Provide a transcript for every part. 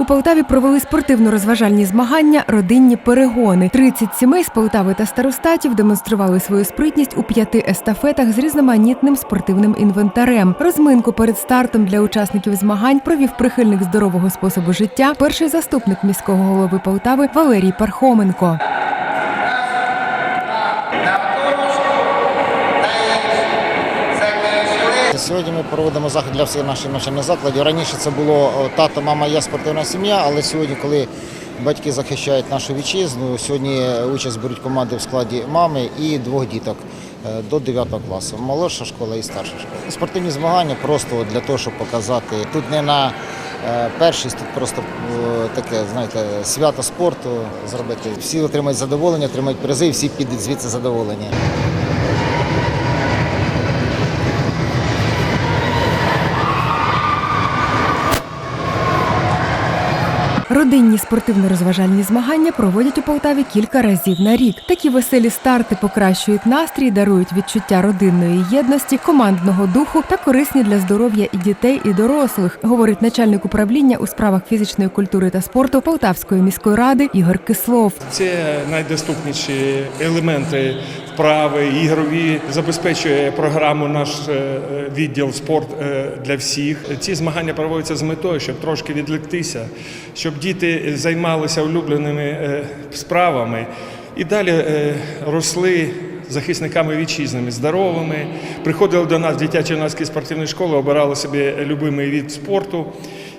У Полтаві провели спортивно-розважальні змагання Родинні перегони. 30 сімей з Полтави та старостатів демонстрували свою спритність у п'яти естафетах з різноманітним спортивним інвентарем. Розминку перед стартом для учасників змагань провів прихильник здорового способу життя, перший заступник міського голови Полтави Валерій Пархоменко. Сьогодні ми проводимо захід для всіх наших навчальних закладів. Раніше це було тато, мама, я спортивна сім'я, але сьогодні, коли батьки захищають нашу вітчизну, сьогодні участь беруть команди в складі мами і двох діток е, до 9 класу. Молодша школа і старша школа. Спортивні змагання просто для того, щоб показати. Тут не на е, першість, тут просто е, таке, знаєте, свято спорту зробити. Всі отримають задоволення, отримають призи, всі підуть звідси задоволені. Родинні спортивно-розважальні змагання проводять у Полтаві кілька разів на рік. Такі веселі старти покращують настрій, дарують відчуття родинної єдності, командного духу та корисні для здоров'я і дітей, і дорослих, говорить начальник управління у справах фізичної культури та спорту Полтавської міської ради Ігор Кислов. Це найдоступніші елементи вправи, ігрові. Забезпечує програму наш е, відділ спорт е, для всіх. Ці змагання проводяться з метою, щоб трошки відліктися, щоб діти займалися улюбленими е, справами і далі росли. Захисниками вітчизними, здоровими, приходили до нас дитячі юнацькі спортивні школи, обирали собі любимий від спорту,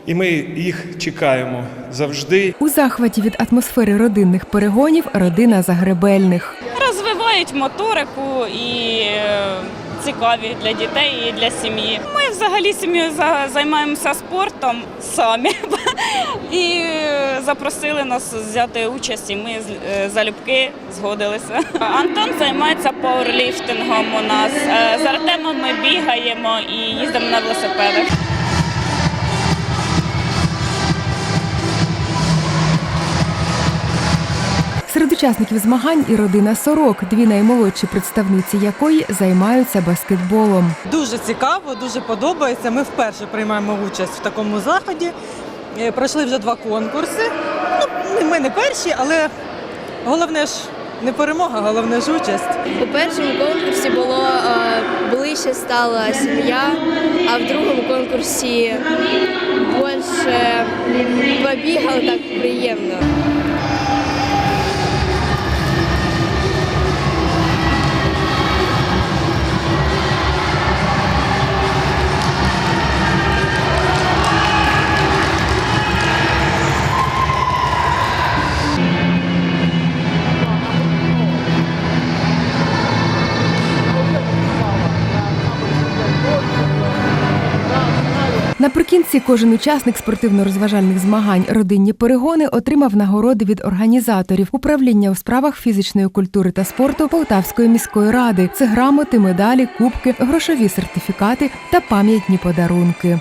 і ми їх чекаємо завжди. У захваті від атмосфери родинних перегонів родина Загребельних. Розвивають моторику і е, цікаві для дітей і для сім'ї. Ми взагалі сім'єю за- займаємося спортом самі і е, запросили нас взяти участь, і ми е, залюбки згодилися. Антон займається пауерліфтингом у нас. З Артемом ми бігаємо і їздимо на велосипедах. Учасників змагань і родина Сорок, дві наймолодші представниці якої займаються баскетболом. Дуже цікаво, дуже подобається. Ми вперше приймаємо участь в такому заході. Е, Пройшли вже два конкурси. Ну, ми не перші, але головне ж не перемога, головне ж участь. У першому конкурсі було е, ближче стала сім'я, а в другому конкурсі більше побігали так приємно. Наприкінці кожен учасник спортивно-розважальних змагань родинні перегони отримав нагороди від організаторів управління у справах фізичної культури та спорту Полтавської міської ради. Це грамоти, медалі, кубки, грошові сертифікати та пам'ятні подарунки.